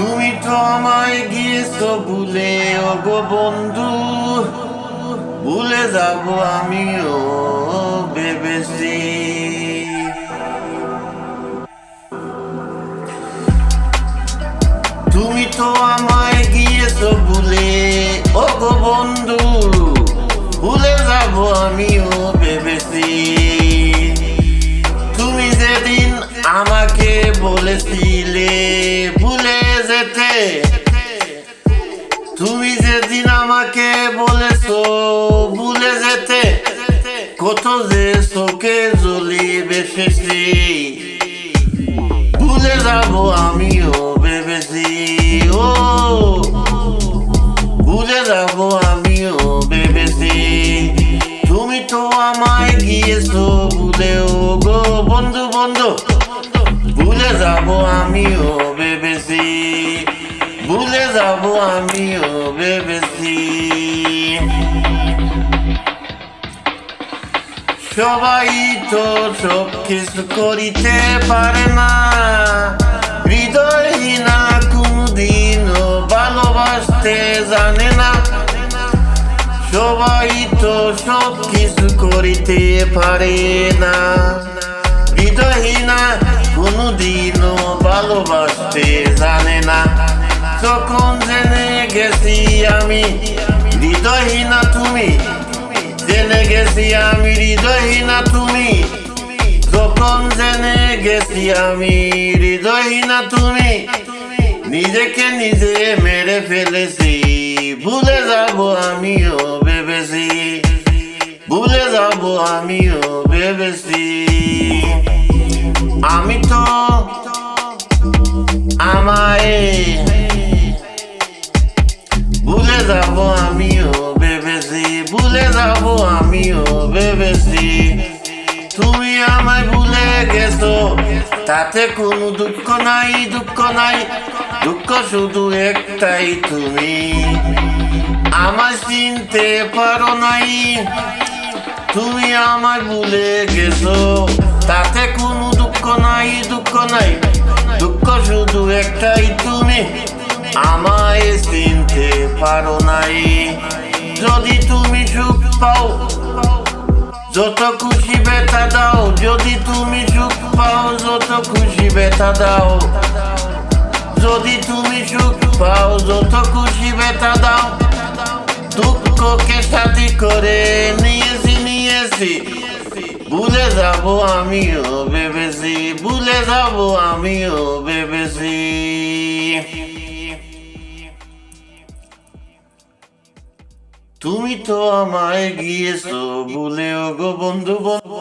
তুমি তো আমায় গিয়েছো ভুলে, ওগো বন্ধু। ভুলে যাব আমিও, ভেবেছি। তুমি তো আমায় গিয়েছো বলেছ, ভুলে যেতে। কত যে চোখে জ্বলি বেসেছি। ভুলে যাব আমিও ভেবেছি, ও। ভুলে যাব আমিও ভেবেছি। তুমি তো আমায় গিয়েছো ভুলেও গো। বন্ধু বন্ধু, ভুলে যাব আমিও ভেবেছি। ভুলে যাব আমিও ভেবেছি। সবাই তো সব কিছু করিতে পারে না। হৃদয়হীনা কোনদিনও ভালোবাসতে জানে না। সবাই তো সব কিছু করিতে পারে না। হৃদয়হীনা কোনদিনও ভালোবাসতে জানে না। তখন জেনে গেছি আমি হৃদয়হীনা তুমি। জেনে গেছি আমি হৃদয়হীনা তুমি। যখন জেনে গেছি আমি হৃদয়হীনা তুমি। নিজেকে নিজে মেরে ফেলেছি। ভুলে যাব আমিও ভেবেছি। ভুলে যাব আমিও ভেবেছি। আমি তো যাব আমিও ভেবেছি। তুমি আমায় ভুলে গেছো, তাতে কোনো দুঃখ নাই দুঃখ নাই, দুঃখ শুধু একটাই তুমি। আমায় চিনতে পারো নাই, তুমি আমায় ভুলে গেছো, তাতে কোনো দুঃখ নাই দুঃখ নাই, দুঃখ শুধু একটাই তুমি। আমায় চিনতে পারো নাই। যদি তুমি সুখ পাও, যত খুশি ব্যথা দাও। যদি তুমি সুখ পাও, যত খুশি ব্যথা দাও। যদি তুমি সুখ পাও, যত খুশি ব্যথা দাও। দুঃখকে সাথী করে নিয়েছি নিয়েছি। ভুলে যাব আমিও ভেবেছি, ভুলে যাব আমিও ভেবেছি। তুমি তো আমায় গিয়েছো বলেও গো বন্ধু বন্ধু